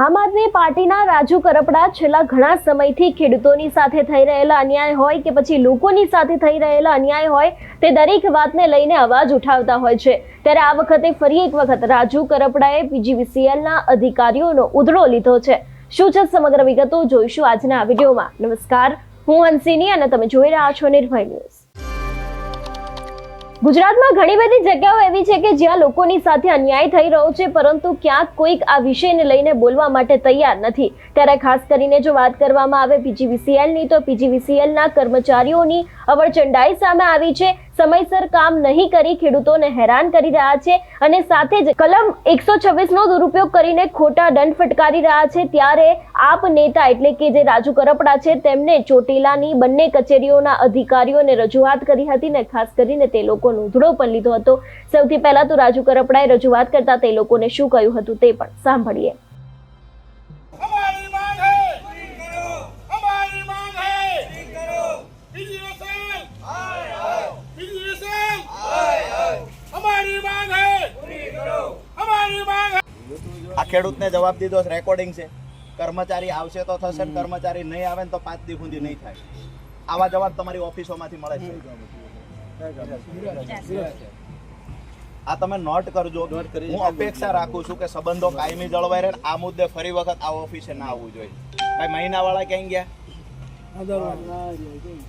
આમ આદમી પાર્ટીના રાજુ કરપડા છેલ્લા ઘણા સમયથી ખેડૂતોની સાથે થઈ રહેલા અન્યાય હોય કે પછી લોકોની સાથે થઈ રહેલા અન્યાય હોય તે દરેક વાતને લઈને અવાજ ઉઠાવતા હોય છે. ત્યારે આ વખતે ફરી એક વખત રાજુ કરપડાએ પીજીવીસીએલના અધિકારીઓનો ઉધડો લીધો છે. શું છે સમગ્ર વિગતો જોઈશું આજના વિડીયોમાં. નમસ્કાર. હું હંસિની અને તમે જોઈ રહ્યા છો નિર્ભય ન્યૂઝ. ગુજરાતમાં ઘણી બધી જગ્યાઓ એવી છે કે જ્યાં લોકોની સાથે અન્યાય થઈ રહ્યો છે, પરંતુ ક્યાંક કોઈક આ વિષયને લઈને બોલવા માટે તૈયાર નથી. ત્યારે ખાસ કરીને જો વાત કરવામાં આવે પીજીવીસીએલની, તો પીજીવીસીએલના કર્મચારીઓની અવરચંડાઈ સામે આવી છે. સમયસર કામ નહીં કરી ખેડૂતોને હેરાન કરી રહ્યા છે અને સાથે જ કલમ એકસો નો દુરુપયોગ કરીને ખોટા દંડ ફટકારી રહ્યા છે. ત્યારે આપ નેતા એટલે કે જે રાજુ કરપડા છે, તેમને ચોટીલાની બંને કચેરીઓના અધિકારીઓને રજૂઆત કરી હતી ને ખાસ કરીને તે લોકોનો ઉધડો પણ લીધો હતો. સૌથી પહેલા તો રાજુ કરપડાએ રજૂઆત કરતા તે લોકોને શું કહ્યું હતું તે પણ સાંભળીએ. આ ખેડૂતને જવાબ દીધો રેકોર્ડિંગ છે. કર્મચારી આવશે તો થશે ને કર્મચારી નહીં આવે ને તો પાંચ દી સુધી નહીં થાય. આવા જવાબ તમારી ઓફિસોમાંથી મળે છે. આ તમે નોટ કરજો. હું અપેક્ષા રાખું છું કે સંબંધો કાયમી જળવાઈ રહે આ મુદ્દે ફરી વખત આ ઓફિસે ના આવવું જોઈએ. ભાઈ મહિનાવાળા ક્યાં ગયા?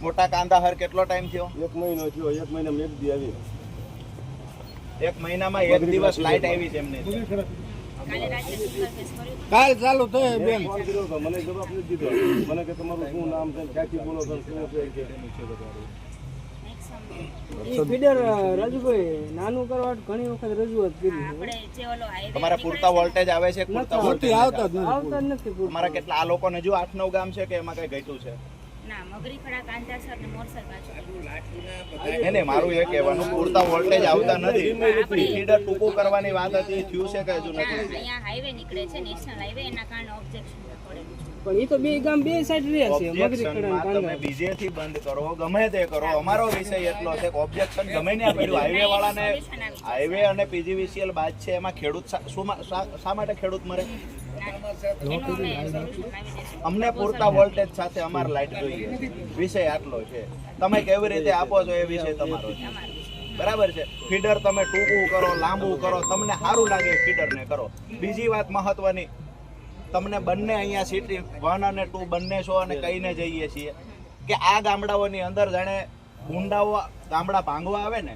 મોટા કાંદા હર કેટલો ટાઈમ થયો? એક મહિનો થયો એક મહિનામાં એક દી આવી. એક મહિનામાં એક દિવસ લાઈટ આવી છે એમને કાલ ચાલુ થયો બેન. મને જવાબ નથી દીધો મને કે તમારું શું નામ છે ક્યાંથી બોલો છો શું છે કે ફીડર રાજુભાઈ નાનું કરવા ઘણી વખત રજૂઆત કરી તમારા પૂરતા વોલ્ટેજ આવે છે પૂરતા વોલ્ટેજ આવતા જ આવતા જ નથી પૂરતા. કેટલા આ લોકોને જો આઠ નવ ગામ છે કે એમાં કઈ ઘટ્યું છે? ના બાજુ મારું એ કહેવાનું પૂરતા વોલ્ટેજ આવતા નથી. ફીડર ટૂંકું કરવાની વાત હતી થયું છે કે હજુ નથી? અહીંયા હાઈવે નીકળે છે નેશનલ હાઈવે એના કારણે ઓબ્જેક્શન પણ ઈ તો બે ગામ બે સાઈડ રહે છે મગરી તમે બીજેથી બંધ કરો ગમે તે કરો. અમારો વિષય એટલો છે કે ઓબ્જેક્શન ગમે ને પડ્યું હાઈવે વાળાને હાઈવે અને પીજીવીસીએલ બાદ છે એમાં ખેડૂત શું શા શા માટે ખેડૂત મરે? અમને પૂરતા વોલ્ટેજ સાથે અમારે લાઈટ જોઈએ વિષય આટલો છે. તમે કેવી રીતે આપો છો એ વિષય તમારો બરાબર છે? ફીડર તમે ટૂંકું કરો, લાંબુ કરો, તમને સારું લાગે ફીડરને કરો. બીજી વાત મહત્વની, તમને બંને અહીંયા સિટી વન અને ટુ બંને છો અને કહીને જઈએ છીએ કે આ ગામડાઓની અંદર જાણે ગુંડાઓ ગામડા ભાંગવા આવે ને,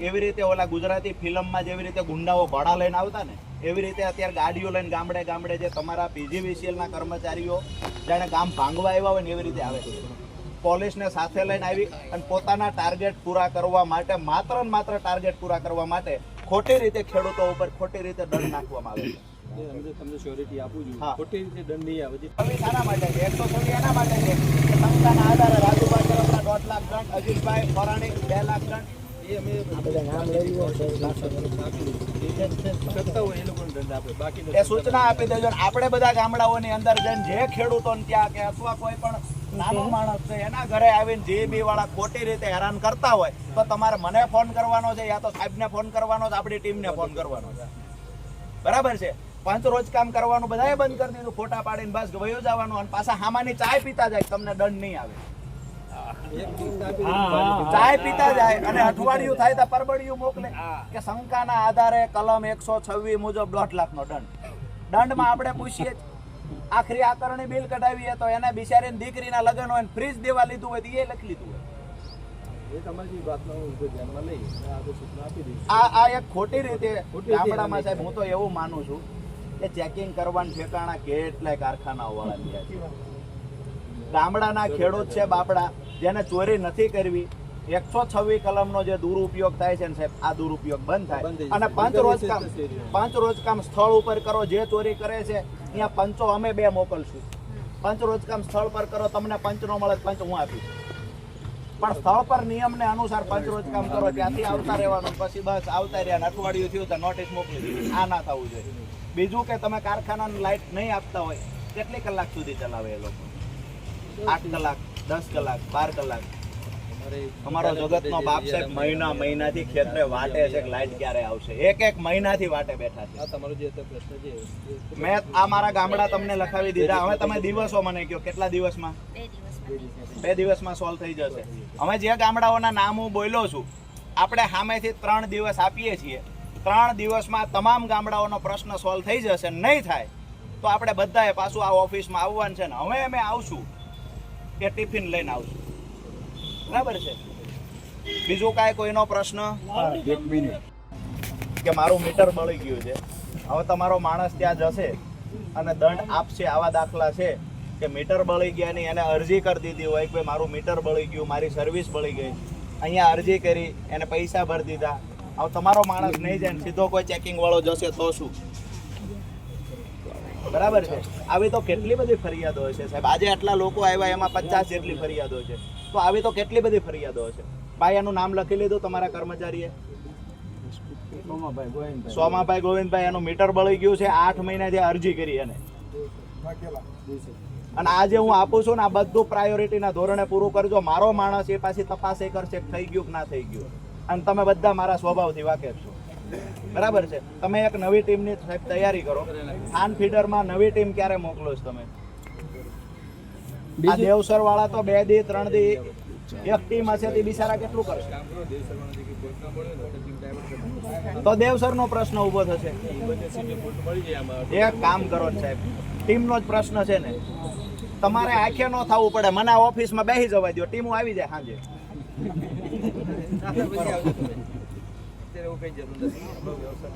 એવી રીતે ઓલા ગુજરાતી ફિલ્મમાં જેવી રીતે ગુંડાઓ ભાડા લઈને આવતા ને એવી રીતે અત્યારે ગાડીઓ લઈને ગામડે ગામડે જે તમારા પીજીવીસીએલના કર્મચારીઓ જાણે ગામ ભાંગવા આવ્યા હોય ને એવી રીતે આવે છે. પોલીસને સાથે લઈને આવી અને પોતાના ટાર્ગેટ પૂરા કરવા માટે માત્ર ને માત્ર ટાર્ગેટ પૂરા કરવા માટે ખોટી રીતે ખેડૂતો ઉપર ખોટી રીતે દંડ નાખવામાં આવે છે. તમને શ્યોરિટી આપું છું. ખોટી રીતે દંડ નહીં આવે. છે આના માટે છે? એકસો છવ્વીસ એના માટે છે? કે આધારે રાજુભાઈ તરફના દોઢ લાખ દંડ અજીતભાઈ ફરાણી બે લાખ દંડ સૂચના આપી દેજો આપણે બધા ગામડાઓની અંદર જઈને જે ખેડૂતોને ત્યાં કે અથવા કોઈ પણ નાનો માણસ છે એના ઘરે આવીને જે બી વાળા ખોટી રીતે હેરાન કરતા હોય તો તમારે મને ફોન કરવાનો છે યા તો સાહેબને ફોન કરવાનો છે આપણી ટીમને ફોન કરવાનો છે. બરાબર છે? પાંચ રોજ કામ કરવાનું બધાએ બંધ કરી દીધું ફોટા પાડીને બસ વયો જવાનું અને પાછા હામાની ચાય પીતા જાય તમને દંડ નહીં આવે. ચાય પીતા જાય અને અઠવાડિયું થાય તો પરબડિયું મોકલે. કે શંકાના આધારે કલમ એકસો છવ્વીસ મુજબ દોઢ લાખનો દંડ. દંડમાં આપણે પૂછીએ આખરી આકરણી બિલ કઢાવીએ તો એને બિચારીને દીકરીના લગ્ન હોય ફ્રીજ દેવા લીધું હોય એ લખી લીધું હોય. આ આ આ એક ખોટી રીતે ગામડામાં સાહેબ હું તો એવું માનું છું કે ચેકિંગ કરવાનું ઠેકાણા કેટલાય કારખાનાઓ વાળા છે. ગામડાના ખેડૂત છે બાપડા જેને ચોરી નથી કરવી. એકસો છવ્વીસ કલમનો જે દુરુપયોગ થાય છે ને સાહેબ આ દુરુપયોગ બંધ થાય. અને પાંચ રોજ કામ પાંચ રોજ કામ સ્થળ ઉપર કરો જે ચોરી કરે છે ત્યાં પંચો અમે બે મોકલશું. પંચ રોજ કામ સ્થળ પર કરો તમને પંચ નો મળે પંચ હું આપીશ. પણ સ્થળ પર નિયમને અનુસાર પંચ રોજ કામ કરો ત્યાંથી આવતા રહેવાનું પછી બસ આવતા રહ્યા. ને અઠવાડિયું થયું તો નોટિસ મોકલી આ ના થવું જોઈએ. બીજું કે તમે કારખાનાની લાઈટ નહીં આપતા હોય કેટલી કલાક સુધી ચલાવે એ લોકો? આઠ કલાક દસ કલાક બાર કલાક. અમારો જગતનો બાપ સાહેબ મહિના મહિનાથી ખેતરે વાટે છે કે લાઈટ ક્યારે આવશે? એક એક મહિનાથી વાટે બેઠા છે. મેં આ મારા ગામડા તમને લખાવી દીધા. હવે તમે દિવસો મને કહો કેટલા દિવસમાં? બે દિવસમાં. બે સોલ્વ થઈ જશે. અમે જે ગામડાઓના નામ હું બોલ્યો છું આપણે સામેથી ત્રણ દિવસ આપીએ છીએ. ત્રણ દિવસમાં તમામ ગામડાઓનો પ્રશ્ન સોલ્વ થઈ જશે. નહીં થાય તો આપણે બધાએ પાછું આ ઓફિસમાં આવવાનું છે ને. હવે અમે આવશું. એ ટિફિન લઈને આવશું. બરાબર છે? બીજું કાંઈ કોઈનો પ્રશ્ન? કે મારું મીટર બળી ગયું છે. હવે તમારો માણસ ત્યાં જશે અને દંડ આપશે આવા દાખલા છે કે મીટર બળી ગયા નહીં એને અરજી કરી દીધી હોય કે મારું મીટર બળી ગયું મારી સર્વિસ બળી ગઈ. અહીંયા અરજી કરી એને પૈસા ભરી દીધા. હવે તમારો માણસ નહીં જાય સીધો કોઈ ચેકિંગ વાળો જશે તો શું? બરાબર છે? આવી તો કેટલી બધી ફરિયાદો છે સાહેબ? આજે આટલા લોકો આવ્યા એમાં પચાસ જેટલી ફરિયાદો છે. તો આવી તો કેટલી બધી ફરિયાદો છે? ભાઈ એનું નામ લખી લીધું તમારા કર્મચારીએ? સોમાભાઈ ગોવિંદભાઈ. એનું મીટર બળી ગયું છે. આઠ મહિના જે અરજી કરી એને. અને આજે હું આપું છું ને આ બધું પ્રાયોરિટીના ધોરણે પૂરું કરજો. મારો માણસ એ પાછી તપાસ એ કરશે થઈ ગયું કે ના થઈ ગયું. અને તમે બધા મારા સ્વભાવથી વાકેફ છો. બરાબર છે. તમે એક નવી ટીમની સાહેબ તૈયારી કરો. ખાન ફીડરમાં નવી ટીમ ક્યારે મોકલો છો તમે? આ દેવસર વાળા તો બે દી ત્રણ દી એક ટીમ હશે તે બિચારા કેટલું કરશે? તો દેવસર નો પ્રશ્ન ઊભો થશે. એક કામ કરો સાહેબ. ટીમનો જ પ્રશ્ન છે ને. તમારે આંખે ન થવું પડે. મને ઓફિસમાં બેસી જવા દો ટીમો આવી જાય સાંજે.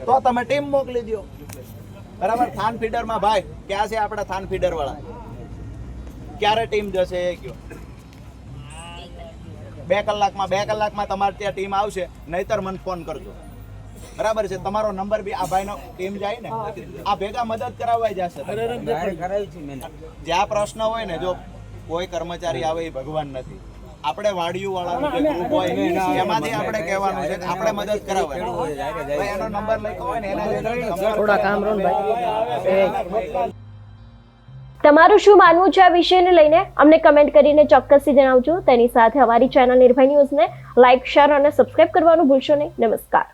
તો તમે ટીમ મોકલી દો બરાબર? થાન ફીડરમાં ભાઈ ક્યાં છે આપણા થાન ફીડર વાળા ક્યારે ટીમ જશે એ કયો? બે કલાકમાં બે કલાકમાં તમારે ત્યાં ટીમ આવશે નહીતર મને ફોન કરજો. બરાબર છે? તમારો નંબર બી આ ભાઈનો ટીમ જાય ને આ ભેગા મદદ કરાવવા જશે જ્યાં પ્રશ્ન હોય ને જો કોઈ કર્મચારી આવે એ ભગવાન નથી. આપણે વાડિયું ગ્રુપ હોય એમાંથી આપણે કહેવાનું છે આપણે મદદ કરાવવાની. ભાઈ એનો નંબર લખ્યો હોય ને એના થોડા કામ તમારું શું માનવું છે આ વિષયને લઈને? અમને કમેન્ટ કરીને ચોક્કસથી જણાવજો. તેની સાથે અમારી ચેનલ નિર્ભય ન્યૂઝને લાઇક શેર અને સબસ્ક્રાઇબ કરવાનું ભૂલશો નહીં. નમસ્કાર.